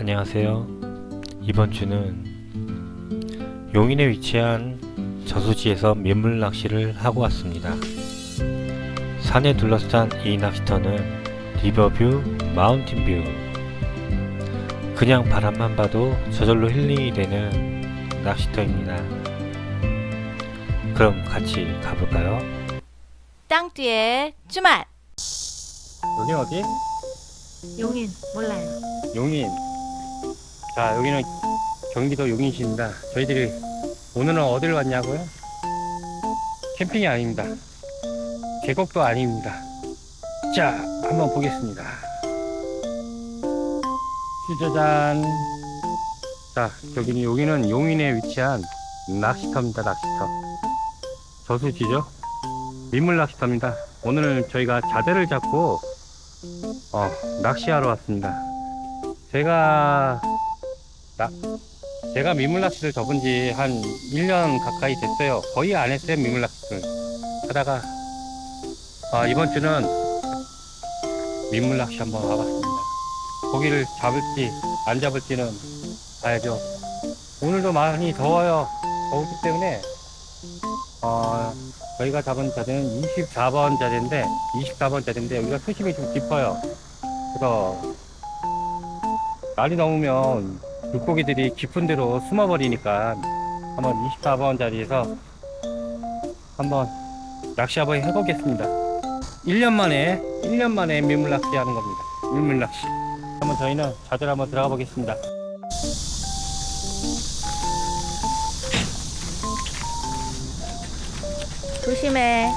안녕하세요. 이번 주는 용인에 위치한 저수지에서 민물 낚시를 하고 왔습니다. 산에 둘러싼 이 낚시터는 리버뷰 마운틴뷰. 그냥 바람만 봐도 저절로 힐링이 되는 낚시터입니다. 그럼 같이 가볼까요? 땅 뒤에 주말 여기 어디? 용인 몰라요 용인. 자, 여기는 경기도 용인시입니다. 저희들이 오늘은 어디를 왔냐고요? 캠핑이 아닙니다. 계곡도 아닙니다. 자, 한번 보겠습니다. 짜잔. 자, 여기는 여기는 용인에 위치한 낚시터입니다. 낚시터. 저수지죠? 민물 낚시터입니다. 오늘 저희가 자대를 잡고 어, 낚시하러 왔습니다. 제가 나, 제가 민물 낚시를 접은 지 한 1년 가까이 됐어요. 거의 안 했어요, 민물 낚시를. 하다가 아, 이번 주는 민물 낚시 한번 와봤습니다. 고기를 잡을지 안 잡을지는 봐야죠. 오늘도 많이 더워요. 더우기 때문에 어, 저희가 잡은 자대는 24번 자대인데 24번 자대인데 여기가 수심이 좀 깊어요. 그래서 날이 넘으면 물고기들이 깊은 데로 숨어버리니까 한번 24번 자리에서 한번 낚시 한번 해보겠습니다. 1년 만에 1년 만에 민물 낚시 하는 겁니다. 민물 낚시. 한번 저희는 자대로 한번 들어가 보겠습니다. 조심해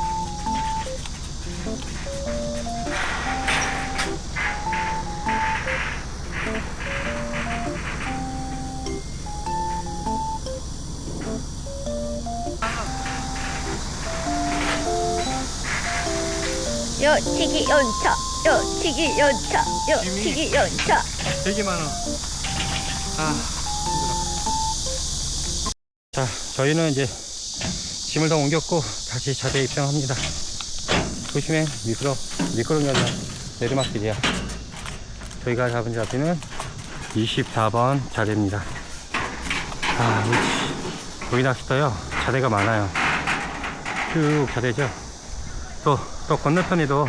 여치기 연차 여치기 연차 여치기 연차 되게 많아. 아, 자, 저희는 이제 짐을 다 옮겼고 다시 자대에 입장합니다. 조심해, 미끄러, 미끄러운 게 아니라 내리막길이야. 저희가 잡은 자대는 24번 자대입니다. 아, 여기 낚시터요. 자대가 많아요. 쭉 자대죠. 또, 또 건너편에도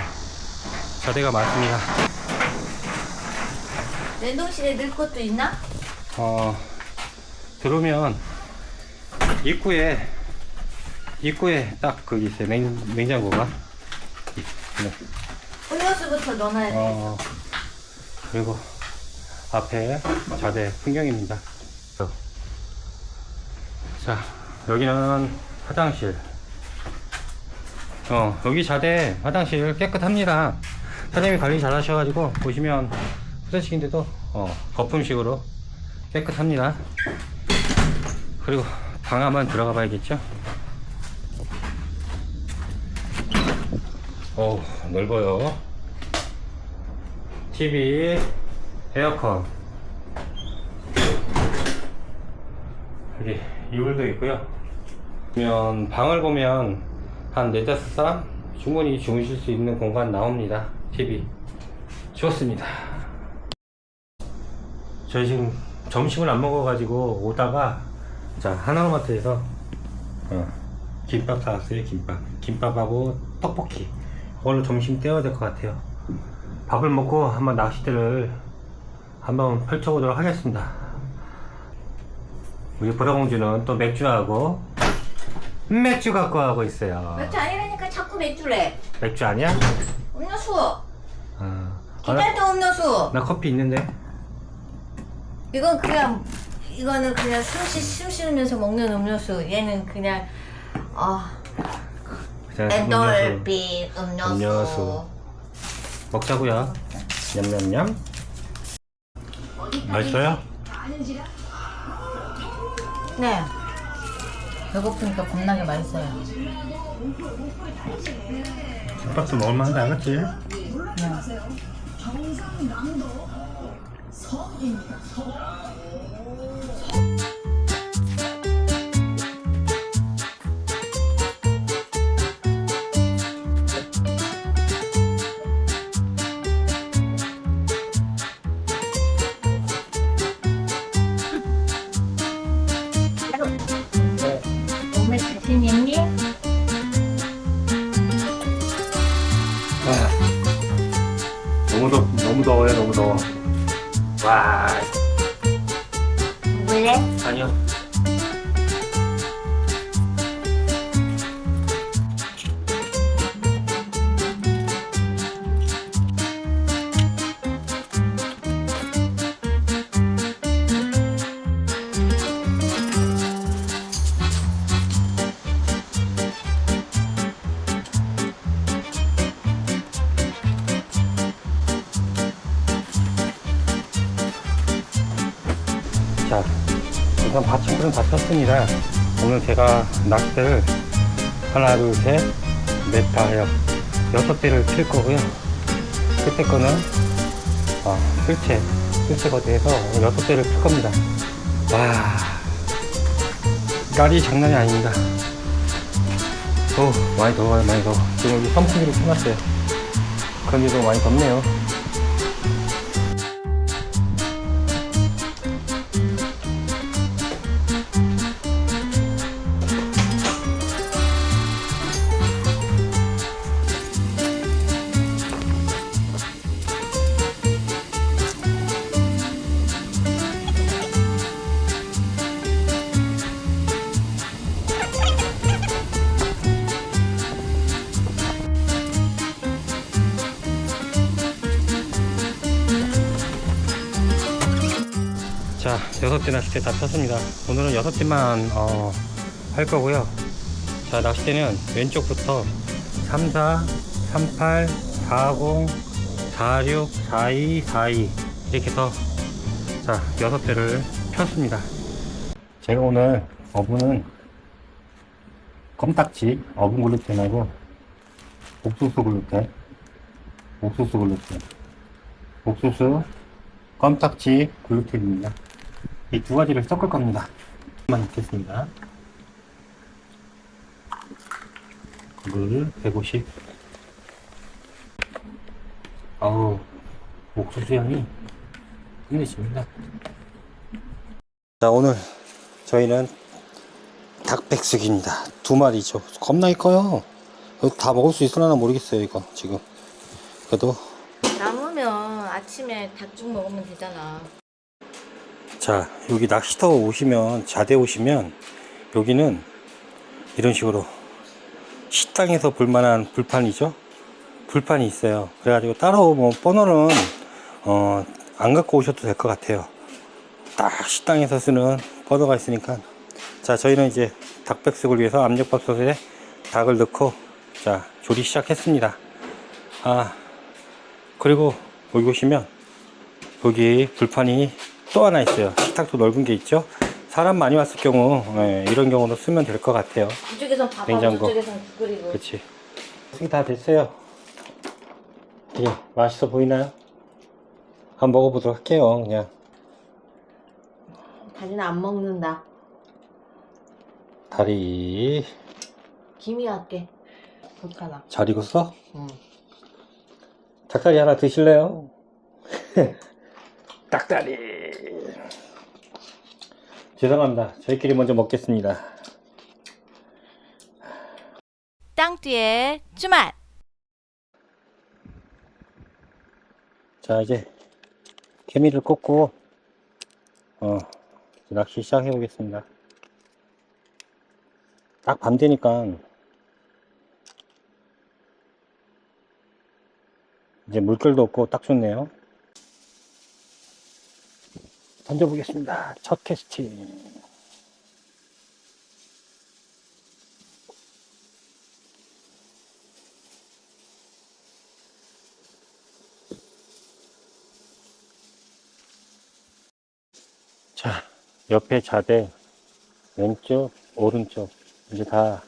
자대가 많습니다. 냉동실에 넣을 것도 있나? 어, 들어오면 입구에 입구에 딱 거기 있어요. 냉, 냉장고가. 네. 음료수부터 넣어놔야 돼 어, 그리고 앞에 자대 풍경입니다. 자, 여기는 화장실. 어, 여기 자대 화장실 깨끗합니다. 사장님이 관리 잘 하셔가지고 보시면 화장실인데도 어, 거품식으로 깨끗합니다. 그리고 방 한번 들어가 봐야겠죠? 어 넓어요. TV, 에어컨. 여기 이불도 있고요. 보면 방을 보면 한 네다섯 사람 충분히 주무실 수 있는 공간 나옵니다. TV. 좋습니다. 저희 지금 점심을 안 먹어가지고 오다가 자 하나로마트에서 어, 김밥 사왔어요 김밥 김밥하고 떡볶이 그걸로 점심 때워야 될 것 같아요 밥을 먹고 한번 낚시대를 한번 펼쳐보도록 하겠습니다 우리 보라공주는 또 맥주하고 맥주 갖고 하고 있어요. 맥주 아니라니까 자꾸 맥주래. 맥주 아니야? 음료수. 어. 아, 나, 기타도 음료수. 나 커피 있는데. 이건 그냥 이거는 그냥 숨쉬 숨 쉬면서 먹는 음료수. 얘는 그냥 아 그냥 엔돌빛 음료수, 음료수. 먹자고요. 냠냠냠. 맛있어요? 네 배고프니까 겁나게 맛있어요. 아빠도 먹을만한데 알았지? 네. 받침대는 다 쳤습니다. 오늘 제가 낚싯대를 하나 둘 셋 넷 다 해요. 여섯 대를 칠 거고요. 그때 거는 어, 쓸채 쓸채 거대에서 여섯 대를 칠 겁니다. 와 날이 장난이 아닙니다. 어 많이 더워요 많이 더워. 지금 여기 선풍기를 켜놨어요. 그런데도 많이 덥네요 자, 여섯 대 낚싯대 다 쳤습니다. 오늘은 여섯 대만 어, 할 거고요. 자, 낚싯대는 왼쪽부터 34, 38, 40, 46, 42, 42 이렇게 해서 자, 여섯 대를 폈습니다. 제가 오늘 어부는 껌딱지 어부 글루텐하고 옥수수 글루텐 옥수수 글루텐 옥수수 껌딱지 글루텐입니다. 이 두 가지를 섞을 겁니다. 만 넣겠습니다. 물 150. 어우, 옥수수 향이 끝내줍니다. 자, 오늘 저희는 닭백숙입니다. 두 마리죠. 겁나게 커요. 다 먹을 수 있으려나 모르겠어요, 이거 지금. 그래도 남으면 아침에 닭죽 먹으면 되잖아. 자 여기 낚시터 오시면 자대 오시면 여기는 이런 식으로 식당에서 볼만한 불판이죠? 불판이 있어요. 그래가지고 따로 뭐 번호는 어, 안 갖고 오셔도 될 것 같아요. 딱 식당에서 쓰는 번호가 있으니까. 자 저희는 이제 닭백숙을 위해서 압력밥솥에 닭을 넣고 자 조리 시작했습니다. 아 그리고 여기 오시면 여기 불판이 또 하나 있어요. 식탁도 넓은 게 있죠. 사람 많이 왔을 경우 예, 이런 경우도 쓰면 될 것 같아요. 이쪽에선 밥하고 냉장고. 저쪽에선 국 끓이고. 그렇지. 숙이 다 됐어요. 예, 맛있어 보이나요? 한번 먹어보도록 할게요. 그냥 다리는 안 먹는다. 다리 김이 할게. 좋잖아. 잘 익었어? 응. 닭다리 하나 드실래요? 닭다리. 죄송합니다. 저희끼리 먼저 먹겠습니다. 땅 뒤에 주말. 자 이제 개미를 꽂고 어 낚시 시작해 보겠습니다 딱 밤 되니까 이제 물결도 없고 딱 좋네요 던져보겠습니다 첫 캐스팅 자, 옆에 자대, 왼쪽, 오른쪽, 이제 다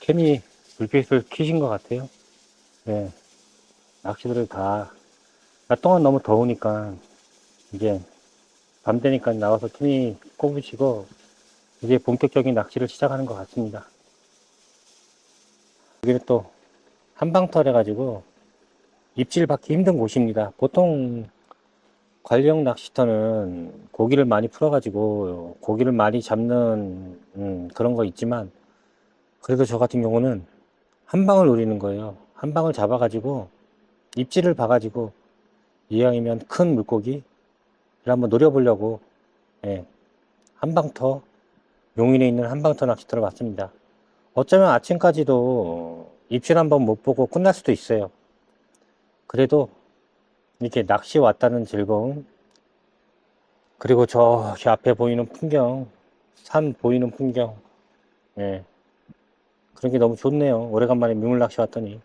케미 불빛을 켜신 것 같아요. 네. 낚시들을 다, 낮 동안 너무 더우니까, 이제, 밤 되니까 나와서 케미 꼽으시고, 이제 본격적인 낚시를 시작하는 것 같습니다. 여기는 또, 한방털 해 가지고, 입질 받기 힘든 곳입니다. 보통, 관령 낚시터는 고기를 많이 풀어 가지고 고기를 많이 잡는 음, 그런 거 있지만 그래도 저 같은 경우는 한 방을 노리는 거예요. 한 방을 잡아 가지고 입질을 봐 가지고 이왕이면 큰 물고기를 한번 노려보려고 예, 한방터 용인에 있는 한방터 낚시터를 왔습니다. 어쩌면 아침까지도 입질 한번 못 보고 끝날 수도 있어요. 그래도 이렇게 낚시 왔다는 즐거움 그리고 저기 앞에 보이는 풍경 산 보이는 풍경 예. 그런 게 너무 좋네요. 오래간만에 민물 낚시 왔더니.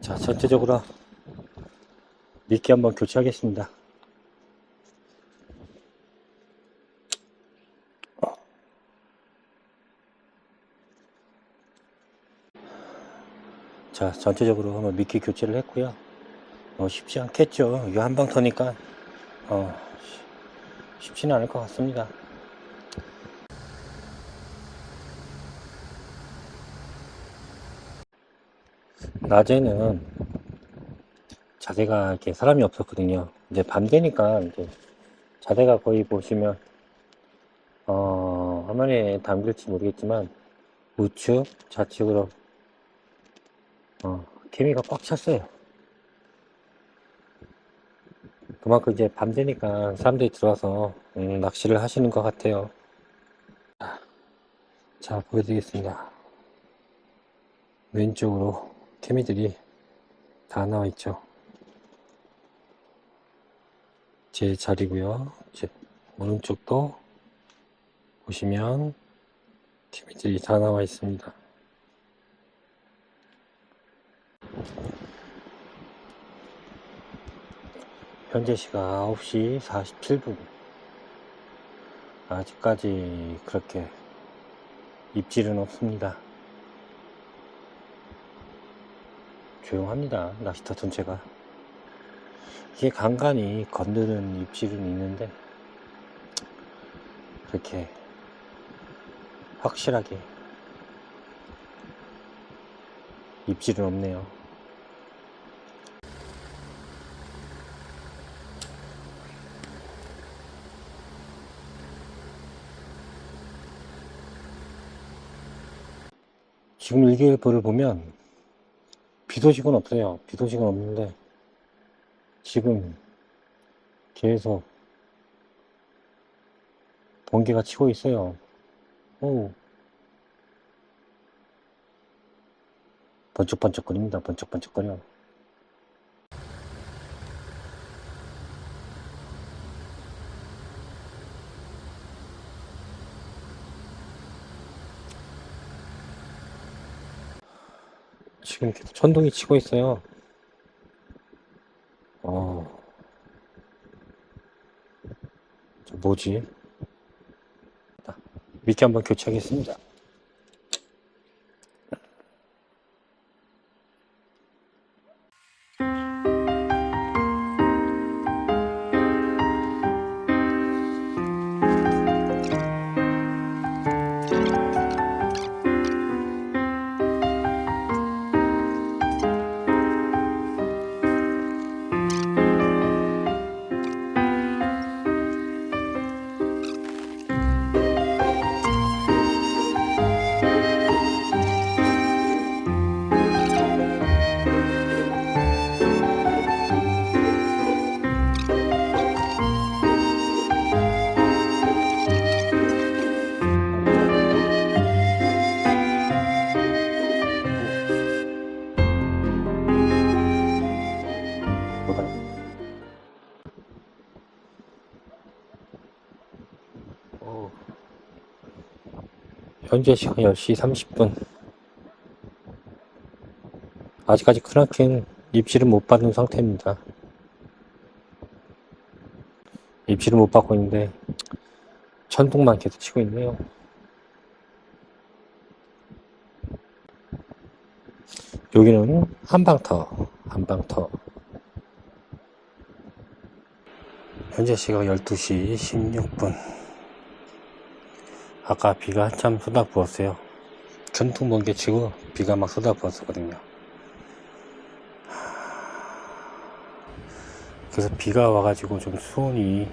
자, 전체적으로 미끼 한번 교체하겠습니다. 자, 전체적으로 한번 미끼 교체를 했고요. 어, 쉽지 않겠죠. 이거 한방 터니까, 어, 쉽- 쉽지는 않을 것 같습니다. 낮에는 자대가 이렇게 사람이 없었거든요. 이제 밤 되니까 이제 자대가 거의 보시면 어 화면에 담길지 모르겠지만 우측 좌측으로 어 케미가 꽉 찼어요. 그만큼 이제 밤 되니까 사람들이 들어와서 음, 낚시를 하시는 것 같아요. 자 보여드리겠습니다. 왼쪽으로 케미들이 다 나와 있죠. 제 자리고요. 제 오른쪽도 보시면 케미들이 다 나와 있습니다. 현재 시각 9시 47분. 아직까지 그렇게 입질은 없습니다. 조용합니다. 낚시터 전체가. 이게 간간히 건드는 입질은 있는데, 그렇게 확실하게 입질은 없네요. 지금 일기예보를 보면 비 소식은 없어요. 비 소식은 없는데 지금 계속 번개가 치고 있어요. 오. 번쩍번쩍거립니다. 번쩍번쩍거려. 지금 계속 천둥이 치고 있어요. 어. 저 뭐지? 자, 미끼 한번 교체하겠습니다. 현재 시간 10시 30분. 아직까지 크나큰 입질을 못 받은 상태입니다. 입질을 못 받고 있는데, 천둥만 계속 치고 있네요. 여기는 한방터, 한방터. 현재 시각 12시 16분. 아까 비가 한참 쏟아부었어요. 천둥 번개 치고 비가 막 쏟아부었었거든요. 그래서 비가 와가지고 좀 수온이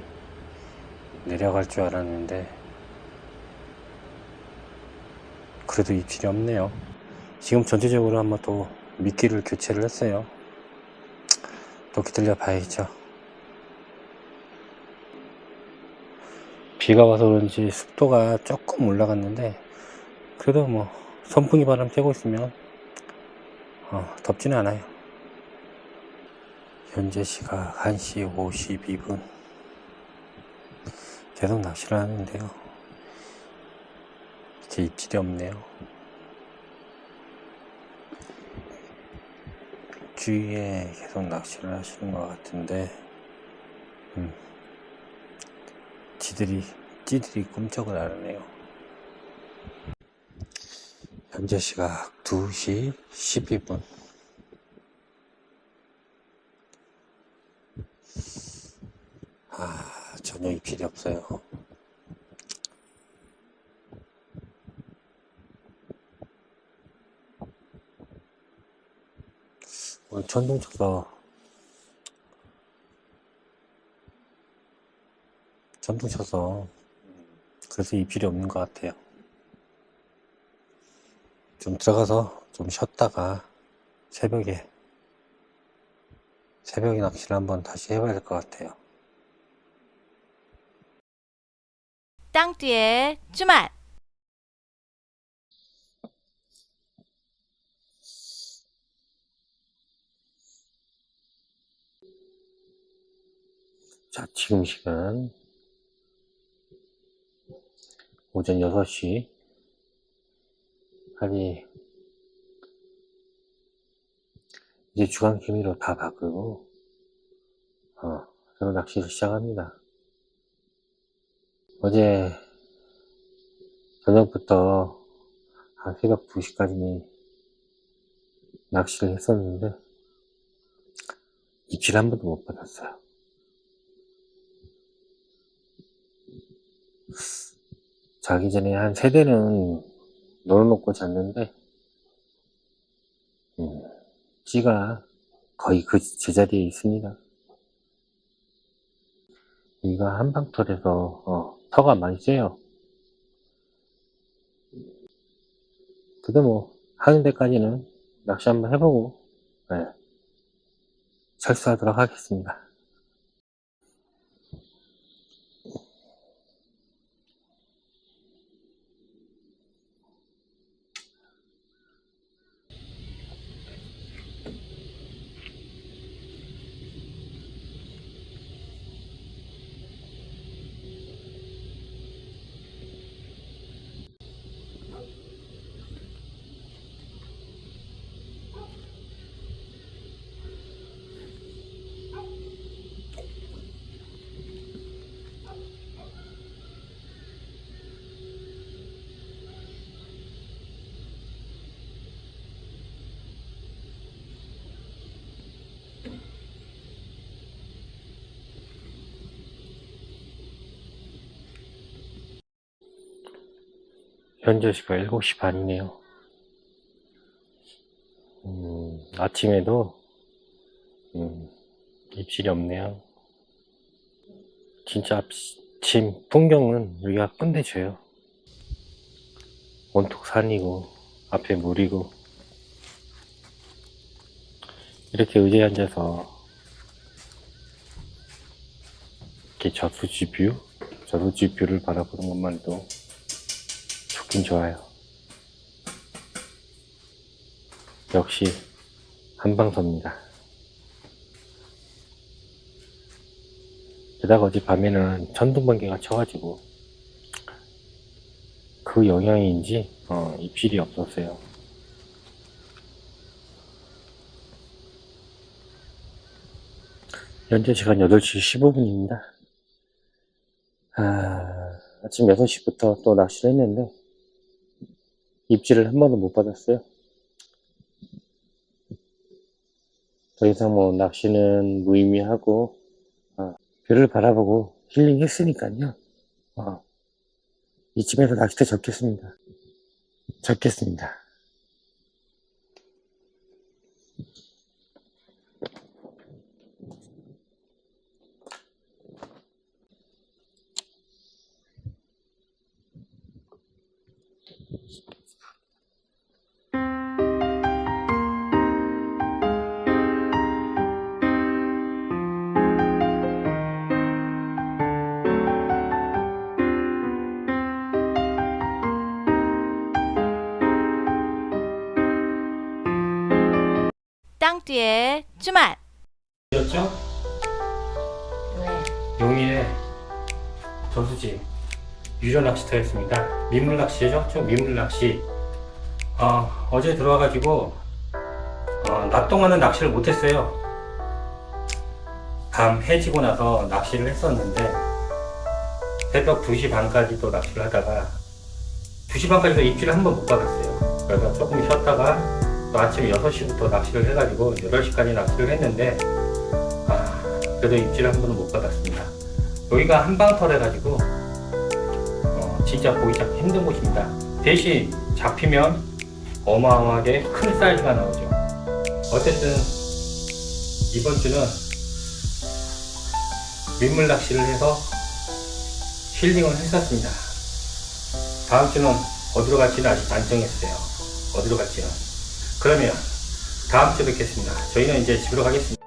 내려갈 줄 알았는데 그래도 입질이 없네요. 지금 전체적으로 한번 또 미끼를 교체를 했어요. 또 기다려 봐야죠. 비가 와서 그런지 습도가 조금 올라갔는데 그래도 뭐 선풍기 바람 쐬고 있으면 어, 덥지는 않아요. 현재 시각 1시 52분 계속 낚시를 하는데요. 이제 입질이 없네요. 주위에 계속 낚시를 하시는 것 같은데, 음, 지들이, 찌들이 꿈쩍을 안 하네요. 현재 시각 2시 12분. 아, 전혀 입질이 없어요. 오늘 천둥 쳐서 쳐서 그래서 입질이 없는 것 같아요. 좀 들어가서 좀 쉬었다가 새벽에 새벽에 낚시를 한번 다시 해봐야 될 것 같아요. 땅 뒤에 주말. 자, 지금 시간 오전 6시 아니 이제 주간 기미로 다 바꾸고 어, 저는 낚시를 시작합니다. 어제 저녁부터 한 새벽 2시까지 낚시를 했었는데 입질 한 번도 못 받았어요. 자기 전에 한 세 대는 넣어놓고 잤는데, 음, 찌가 거의 그 제자리에 있습니다. 여기가 한방털에서, 어, 터가 많이 세요. 그래도 뭐, 하는 데까지는 낚시 한번 해보고, 네, 철수하도록 하겠습니다. 현재 시각 7시 반이네요. 음, 아침에도, 음, 입질이 없네요. 진짜 아침 풍경은 여기가 끝내줘요. 온통 산이고, 앞에 물이고, 이렇게 의자에 앉아서, 이렇게 저수지 뷰? 저수지 뷰를 바라보는 것만도 좋긴 좋아요. 역시 한방서입니다. 게다가 어제 밤에는 천둥번개가 쳐가지고 그 영향인지 어, 입질이 없었어요. 현재 시간 8시 15분입니다. 아, 아침 6시부터 또 낚시를 했는데 입질을 한 번도 못 받았어요. 더 이상 뭐 낚시는 무의미하고 어, 별을 바라보고 힐링 했으니까요. 어, 이쯤에서 낚시대 접겠습니다. 접겠습니다. 땅띠의 주말. 였죠? 네. 용인의 저수지 유료 낚시터였습니다. 민물 낚시죠? 좀 민물 낚시. 어, 어제 들어와가지고 어, 낮 동안은 낚시를 못했어요. 밤 해지고 나서 낚시를 했었는데 새벽 2시 반까지도 낚시를 하다가 2시 반까지도 입질을 한 번 못 받았어요. 그래서 조금 쉬었다가 또 아침 6시부터 낚시를 해가지고 8시까지 낚시를 했는데 아, 그래도 입질 한 번은 못 받았습니다. 여기가 한방털 해가지고 어, 진짜 보기 잡기 힘든 곳입니다. 대신 잡히면 어마어마하게 큰 사이즈가 나오죠. 어쨌든 이번 주는 민물 낚시를 해서 힐링을 했었습니다. 다음 주는 어디로 갈지는 아직 안 정했어요. 어디로 갈지는. 그러면 다음 주에 뵙겠습니다. 저희는 이제 집으로 가겠습니다.